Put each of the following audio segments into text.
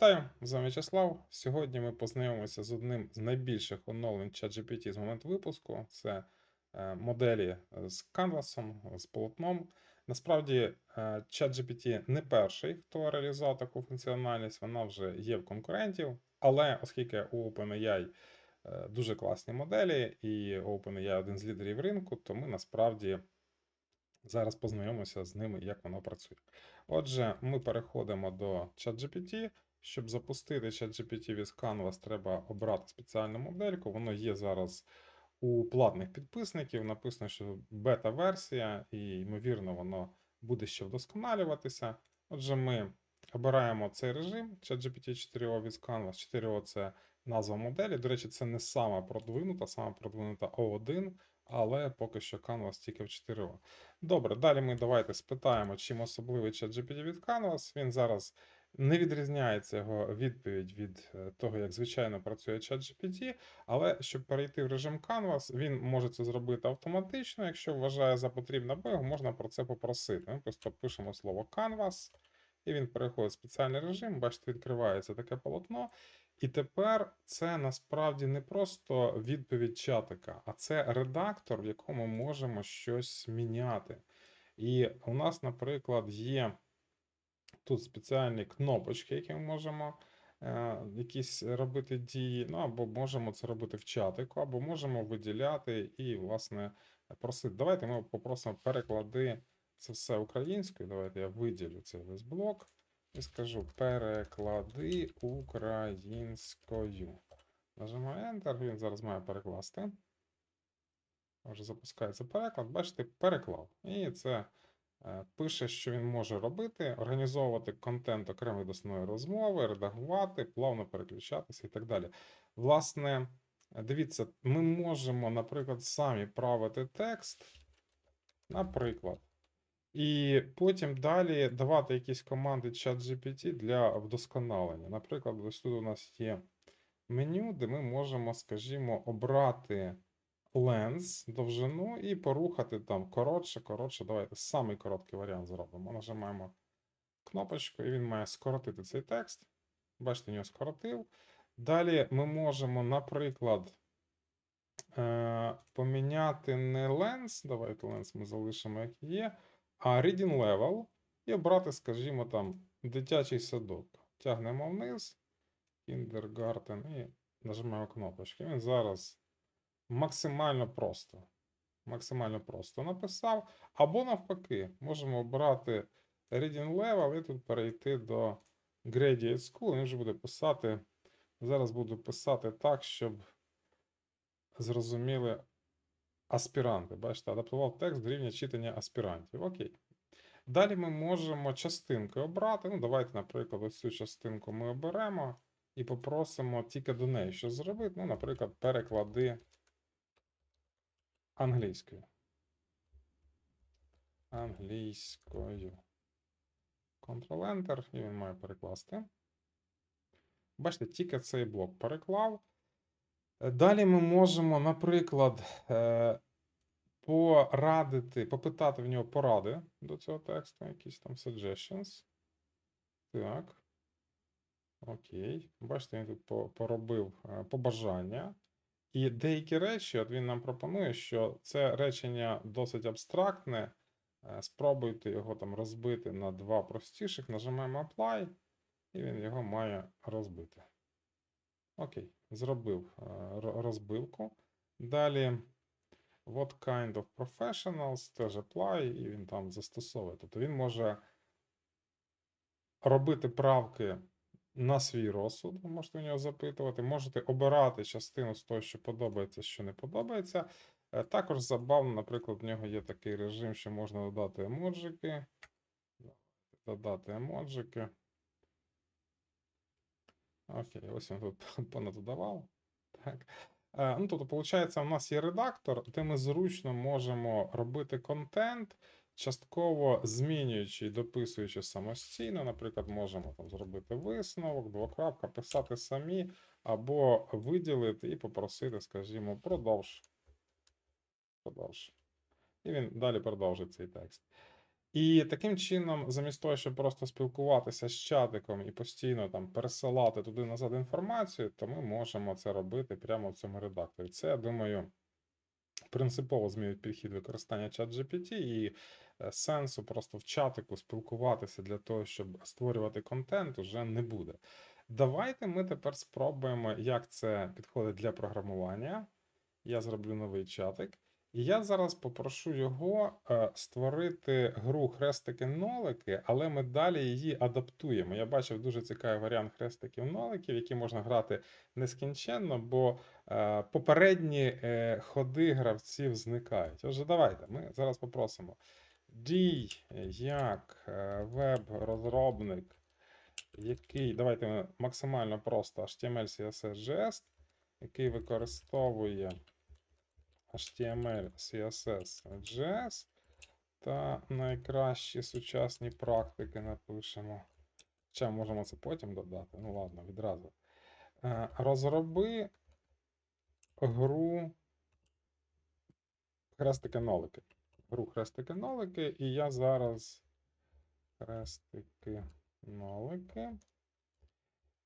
Вітаю, з вами В'ячеслав. Сьогодні ми познайомимося з одним з найбільших оновлень ChatGPT з моменту випуску. Це е, моделі з Canvas, з полотном. Насправді, е, ChatGPT не перший, хто реалізував таку функціональність, вона вже є в конкурентів. Але оскільки у OpenAI е, дуже класні моделі, і OpenAI один з лідерів ринку, то ми насправді зараз познайомимося з ними, як воно працює. Отже, ми переходимо до ChatGPT. Щоб запустити ChatGPT від Canvas, треба обрати спеціальну модельку. Воно є зараз у платних підписників. Написано, що бета-версія, і, ймовірно, воно буде ще вдосконалюватися. Отже, ми обираємо цей режим ChatGPT 4O від Canvas. 4O це назва моделі. До речі, це не сама продвинута, сама продвинута O1, але поки що Canvas тільки в 4O. Добре, далі ми давайте спитаємо, чим особливий ChatGPT від Canvas. Він зараз не відрізняється його відповідь від е, того, як звичайно працює ChatGPT, але щоб перейти в режим Canvas, він може це зробити автоматично, якщо вважає за потрібне, або його можна про це попросити. Ми просто пишемо слово Canvas, і він переходить в спеціальний режим. Бачите, відкривається таке полотно. І тепер це насправді не просто відповідь чатика, а це редактор, в якому можемо щось міняти. І у нас, наприклад, є тут спеціальні кнопочки, які ми можемо е, якісь робити дії, ну або можемо це робити в чатику, або можемо виділяти і, власне, просити. Давайте ми попросимо переклади це все українською. Давайте я виділю цей весь блок і скажу переклади українською. Нажимаю Enter, він зараз має перекласти. Вже запускається переклад. Бачите, переклав. І це пише, що він може робити: організовувати контент окремої до основної розмови, редагувати, плавно переключатися і так далі. Власне, дивіться, ми можемо, наприклад, самі правити текст, наприклад. І потім далі давати якісь команди ChatGPT для вдосконалення. Наприклад, ось тут у нас є меню, де ми можемо, скажімо, обрати ленз, довжину і порухати там коротше, коротше. Давайте самий короткий варіант зробимо. Нажимаємо кнопочку, і він має скоротити цей текст. Бачите, нього скоротив. Далі ми можемо, наприклад, е, поміняти не ленз. Давайте ленз ми залишимо, як є а reading level і обрати, скажімо, там дитячий садок. Тягнемо вниз, kindergarten і нажимаємо кнопочки. Він зараз максимально просто. Максимально просто написав. Або навпаки, можемо обрати reading level і тут перейти до Graduate School. Він вже буде писати. Зараз буду писати так, щоб зрозуміли аспіранти. Бачите, адаптував текст до рівня читання аспірантів. Окей. Далі ми можемо частинки обрати. Ну, давайте, наприклад, ось цю частинку ми оберемо і попросимо тільки до неї щось зробити. Ну, наприклад, переклади англійською. Англійською. Ctrl-Enter, і він має перекласти. Бачите, тільки цей блок переклав. Далі ми можемо, наприклад, е, порадити, попитати в нього поради до цього тексту, якісь там suggestions. Так. Окей. Бачите, він тут поробив е, побажання. І деякі речі, от він нам пропонує, що це речення досить абстрактне. Е, спробуйте його там розбити на два простіших. Нажимаємо Apply, і він його має розбити. Окей, зробив е, розбивку. Далі, what kind of professionals, теж apply, і він там застосовує. Тобто він може робити правки на свій розсуд, ви можете у нього запитувати. Можете обирати частину з того, що подобається, що не подобається. Е, також забавно, наприклад, в нього є такий режим, що можна додати емоджики. Додати емоджики. Окей, ось він тут понадодавав. Так. Е, ну, Тобто, виходить, у нас є редактор, де ми зручно можемо робити контент, частково змінюючи і дописуючи самостійно. Наприклад, можемо там зробити висновок, двокрапка, писати самі, або виділити і попросити, скажімо, продовж. Продовж. І він далі продовжить цей текст. І таким чином, замість того, щоб просто спілкуватися з чатиком і постійно там пересилати туди-назад інформацію, то ми можемо це робити прямо в цьому редакторі. Це, я думаю, принципово змінить підхід використання чат GPT і е, сенсу просто в чатику спілкуватися для того, щоб створювати контент, уже не буде. Давайте ми тепер спробуємо, як це підходить для програмування. Я зроблю новий чатик. Я зараз попрошу його е, створити гру хрестики-нолики, але ми далі її адаптуємо. Я бачив дуже цікавий варіант хрестиків-ноликів, які можна грати нескінченно, бо е, попередні е, ходи гравців зникають. Отже, давайте ми зараз попросимо. Дій як веб-розробник, який, давайте максимально просто HTML, CSS, JS, який використовує HTML, CSS, JS та найкращі сучасні практики напишемо. Хоча можемо це потім додати. Ну ладно, відразу. Е, Розроби гру хрестики-нолики. Гру хрестики-нолики, і я зараз хрестики-нолики.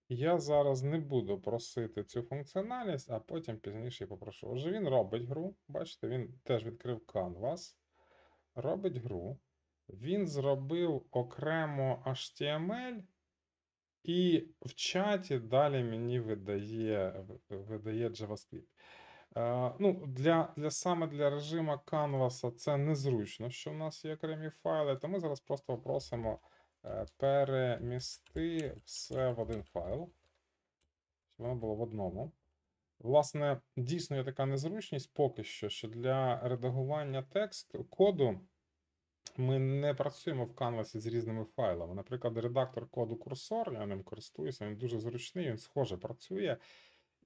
Я зараз не буду просити цю функціональність, а потім пізніше попрошу. Отже, він робить гру. Бачите, він теж відкрив Canvas. Робить гру. Він зробив окремо HTML, і в чаті далі мені видає, видає JavaScript. Е, ну, для, для, саме для режиму Canvas це незручно, що в нас є окремі файли, то ми зараз просто попросимо перемісти все в один файл, щоб воно було в одному. Власне, дійсно є така незручність поки що, що для редагування тексту коду ми не працюємо в Canvas з різними файлами. Наприклад, редактор коду курсор, я ним користуюся, він дуже зручний, він схоже працює.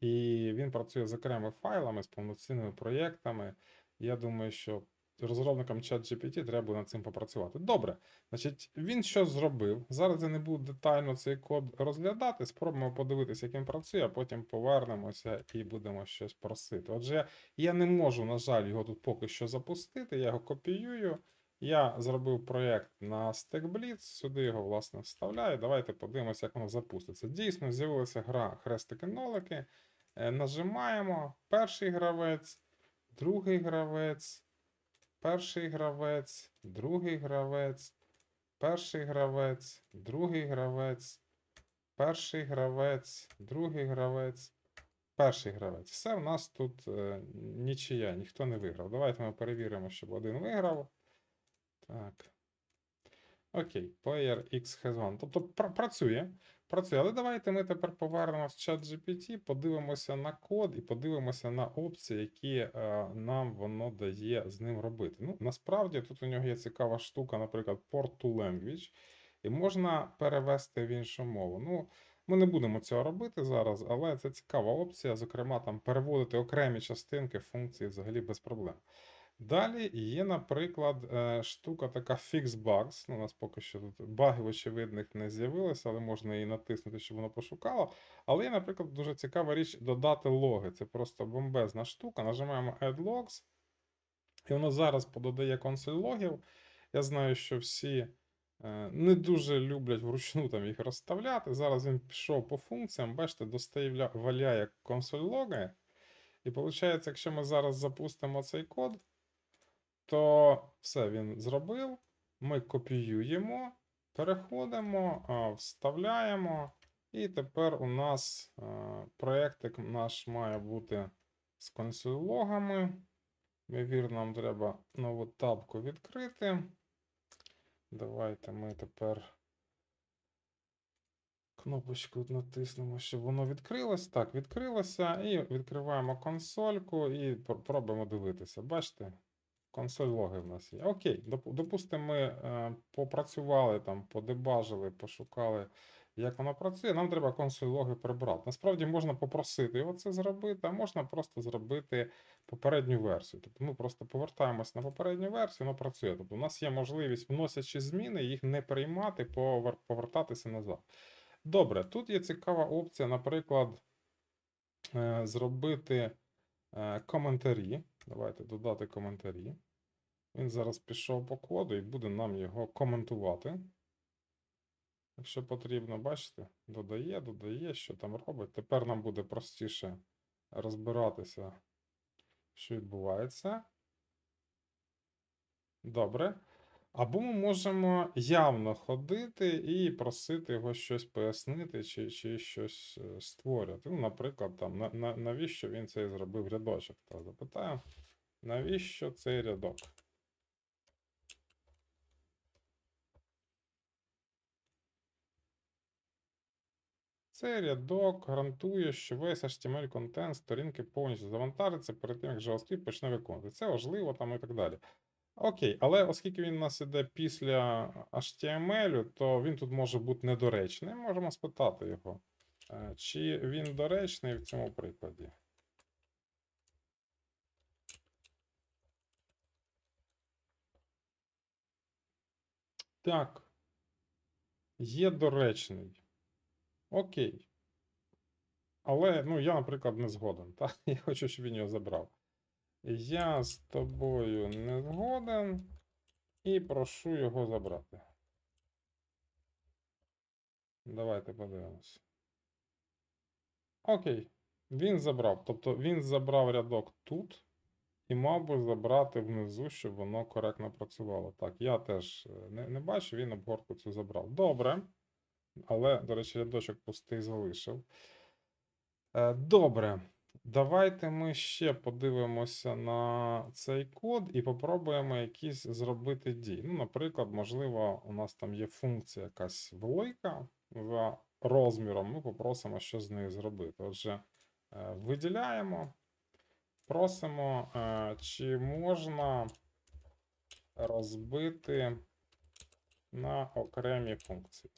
І він працює з окремими файлами, з повноцінними проєктами. Я думаю, що розробникам ChatGPT треба над цим попрацювати. Добре, значить, він що зробив? Зараз я не буду детально цей код розглядати. Спробуємо подивитися, як він працює, а потім повернемося і будемо щось просити. Отже, я не можу, на жаль, його тут поки що запустити. Я його копіюю. Я зробив проєкт на StackBlitz, сюди його, власне, вставляю. Давайте подивимося, як воно запуститься. Дійсно, з'явилася гра хрестики-нолики. Е, Нажимаємо перший гравець, другий гравець, перший гравець, другий гравець, перший гравець, другий гравець, перший гравець, другий гравець, перший гравець. Все, в нас тут е, нічия, ніхто не виграв. Давайте ми перевіримо, щоб один виграв. Так. Окей, player X has won. Тобто пр- працює. Працює. Але давайте ми тепер повернемося в чат GPT, подивимося на код і подивимося на опції, які е, нам воно дає з ним робити. Ну, насправді тут у нього є цікава штука, наприклад, port to language, і можна перевести в іншу мову. Ну, ми не будемо цього робити зараз, але це цікава опція. Зокрема, там переводити окремі частинки функції взагалі без проблем. Далі є, наприклад, е, штука така Fix Bugs. Ну, у нас поки що тут багів очевидних не з'явилося, але можна її натиснути, щоб воно пошукало. Але є, наприклад, дуже цікава річ додати логи. Це просто бомбезна штука. Нажимаємо Add Logs, і воно зараз пододає консоль логів. Я знаю, що всі е, не дуже люблять вручну там їх розставляти. Зараз він пішов по функціям, бачите, достає валяє консоль логи. І виходить, якщо ми зараз запустимо цей код то все він зробив. Ми копіюємо, переходимо, вставляємо. І тепер у нас проєктик наш має бути з консоль-логами. Ймовірно, нам треба нову табку відкрити. Давайте ми тепер кнопочку натиснемо, щоб воно відкрилось. Так, відкрилося. І відкриваємо консольку і пр- пробуємо дивитися. Бачите? Консоль логи в нас є. Окей, допустимо, ми е, попрацювали там, подебажили, пошукали, як воно працює. Нам треба консоль логи прибрати. Насправді можна попросити його це зробити, а можна просто зробити попередню версію. Тобто ми просто повертаємось на попередню версію, воно працює. Тобто у нас є можливість, вносячи зміни, їх не приймати, повертатися назад. Добре, тут є цікава опція, наприклад, е, зробити е, коментарі. Давайте додати коментарі. Він зараз пішов по коду і буде нам його коментувати. Якщо потрібно, бачите, додає, додає, що там робить. Тепер нам буде простіше розбиратися, що відбувається. Добре. Або ми можемо явно ходити і просити його щось пояснити чи, чи щось е, створювати. Ну, наприклад, там, на, на, навіщо він це зробив рядочок? Та навіщо цей рядок? Цей рядок гарантує, що весь HTML контент сторінки повністю завантажиться перед тим, як JavaScript почне виконувати. Це важливо там і так далі. Окей, але оскільки він у нас іде після HTML, то він тут може бути недоречний. Можемо спитати його, е, чи він доречний в цьому прикладі. Так. Є доречний. Окей. Але ну, я, наприклад, не згоден. Так? Я хочу, щоб він його забрав. Я з тобою не згоден і прошу його забрати. Давайте подивимось. Окей. Він забрав. Тобто він забрав рядок тут і мав би забрати внизу, щоб воно коректно працювало. Так, я теж е, не, не бачу, він обгортку цю забрав. Добре. Але, до речі, рядочок пустий залишив. Е, Добре. Давайте ми ще подивимося на цей код і попробуємо якісь зробити дії. Ну, наприклад, можливо, у нас там є функція якась велика за розміром. Ми попросимо, що з нею зробити. Отже, е, виділяємо, просимо, е, чи можна розбити на окремі функції.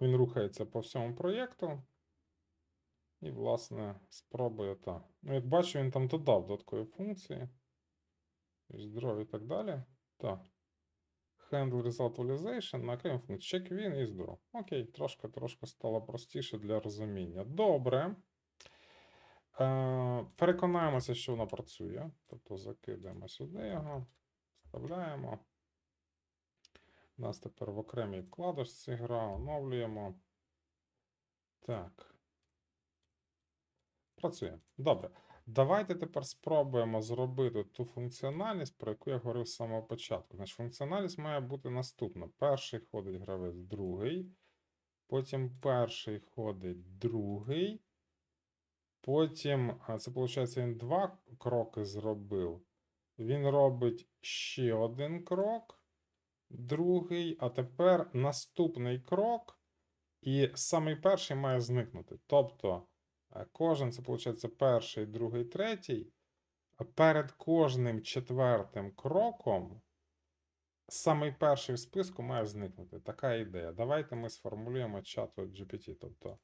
Він рухається по всьому проєкту. І, власне, спробує так. Ну, як бачу, він там додав додаткові функції. Здоров'я і так далі. Так. Handle Result Visualization на окремі функції. Check він і здоров. Окей, трошки трошки стало простіше для розуміння. Добре. Е, переконаємося, що воно працює. Тобто закидаємо сюди його, вставляємо. У нас тепер в окремій вкладочці гра, оновлюємо. Так. Працює. Добре. Давайте тепер спробуємо зробити ту функціональність, про яку я говорив з самого початку. Значить, функціональність має бути наступна. Перший ходить гравець, другий. Потім перший ходить другий. Потім, це виходить, він два кроки зробив. Він робить ще один крок другий, а тепер наступний крок, і самий перший має зникнути. Тобто е, кожен, це виходить, перший, другий, третій. Перед кожним четвертим кроком самий перший в списку має зникнути. Така ідея. Давайте ми сформулюємо чат GPT. Тобто,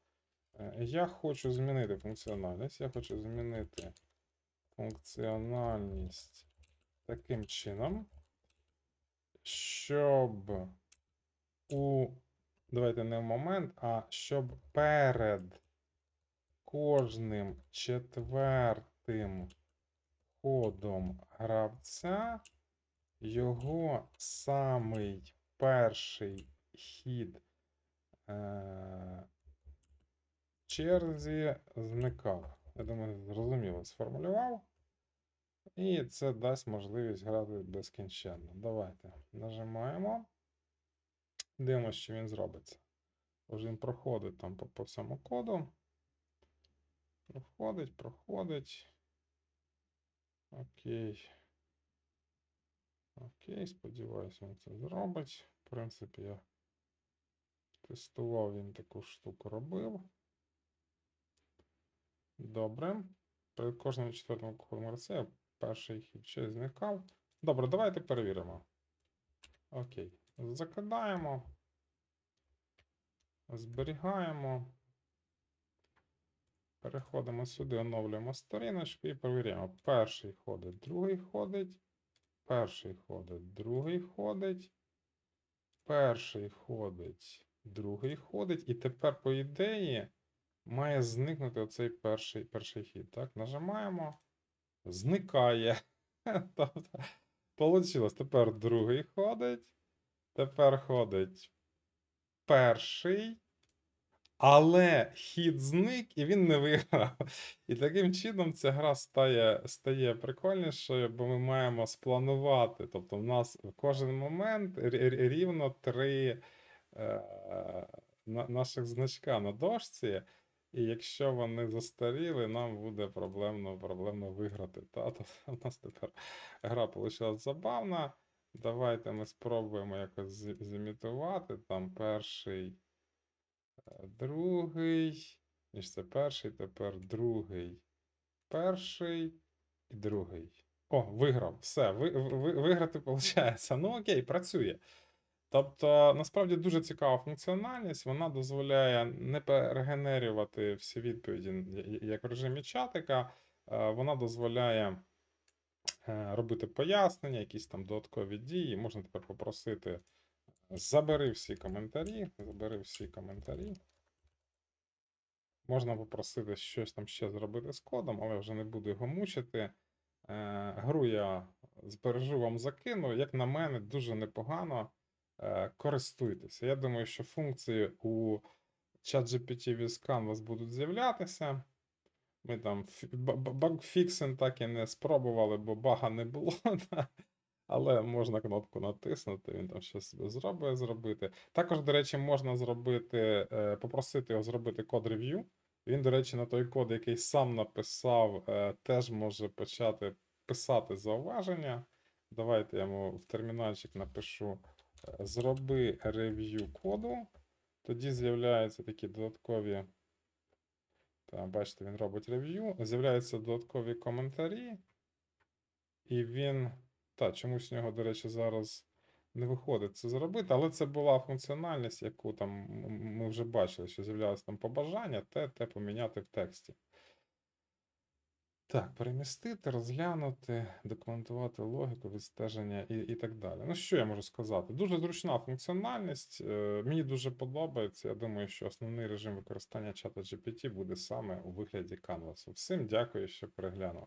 е, я хочу змінити функціональність. Я хочу змінити функціональність таким чином щоб у, давайте не в момент, а щоб перед кожним четвертим ходом гравця його самий перший хід е черзі зникав. Я думаю, зрозуміло сформулював. І це дасть можливість грати безкінченно. Давайте нажимаємо. Дивимося, що він зробиться. Тож він проходить там по, по всьому коду. Проходить, проходить. Окей. Окей, сподіваюся, він це зробить. В принципі, я тестував, він таку штуку робив. Добре. Перед кожним четвертим кругом гравця перший хід ще зникав. Добре, давайте перевіримо. Окей. Закидаємо. Зберігаємо. Переходимо сюди, оновлюємо сторіночку і перевіряємо. Перший ходить, другий ходить. Перший ходить, другий ходить. Перший ходить, другий ходить. І тепер, по ідеї, має зникнути оцей перший, перший хід. Так, нажимаємо. Зникає. Тобто, Получилось. Тепер другий ходить. Тепер ходить перший. Але хід зник і він не виграв. І таким чином ця гра стає, стає прикольнішою, бо ми маємо спланувати. Тобто, в нас в кожен момент рі- рі- рівно три е, наших значка на дошці. І якщо вони застаріли, нам буде проблемно, проблемно виграти. Та? Тобто у нас тепер гра вийшла забавна. Давайте ми спробуємо якось зімітувати. Там перший, е, другий. Ніж це перший, тепер другий, перший і другий. О, виграв. Все, ви, ви, виграти виходить. Ну окей, працює. Тобто, насправді дуже цікава функціональність. Вона дозволяє не перегенерювати всі відповіді, як в режимі чатика. Е, Вона дозволяє е, робити пояснення, якісь там додаткові дії. Можна тепер попросити забери всі коментарі. Забери всі коментарі. Можна попросити щось там ще зробити з кодом, але вже не буду його мучити. Е, гру я збережу вам закину. Як на мене, дуже непогано. Е, користуйтеся. Я думаю, що функції у ChatGPT with у вас будуть з'являтися. Ми там багфіксинг так і не спробували, бо бага не було. Але можна кнопку натиснути, він там щось зробить зробити. Також, до речі, можна зробити, е, попросити його зробити код рев'ю. Він, до речі, на той код, який сам написав, е, теж може почати писати зауваження. Давайте я йому в термінальчик напишу зроби рев'ю коду. Тоді з'являються такі додаткові. Та, бачите, він робить рев'ю. З'являються додаткові коментарі. І він. Та, чомусь в нього, до речі, зараз не виходить це зробити, але це була функціональність, яку там ми вже бачили, що з'являлося там побажання, те, те поміняти в тексті. Так, перемістити, розглянути, документувати логіку, відстеження і, і так далі. Ну, що я можу сказати? Дуже зручна функціональність. е, Мені дуже подобається. Я думаю, що основний режим використання чата GPT буде саме у вигляді Canvas. Всім дякую, що переглянув.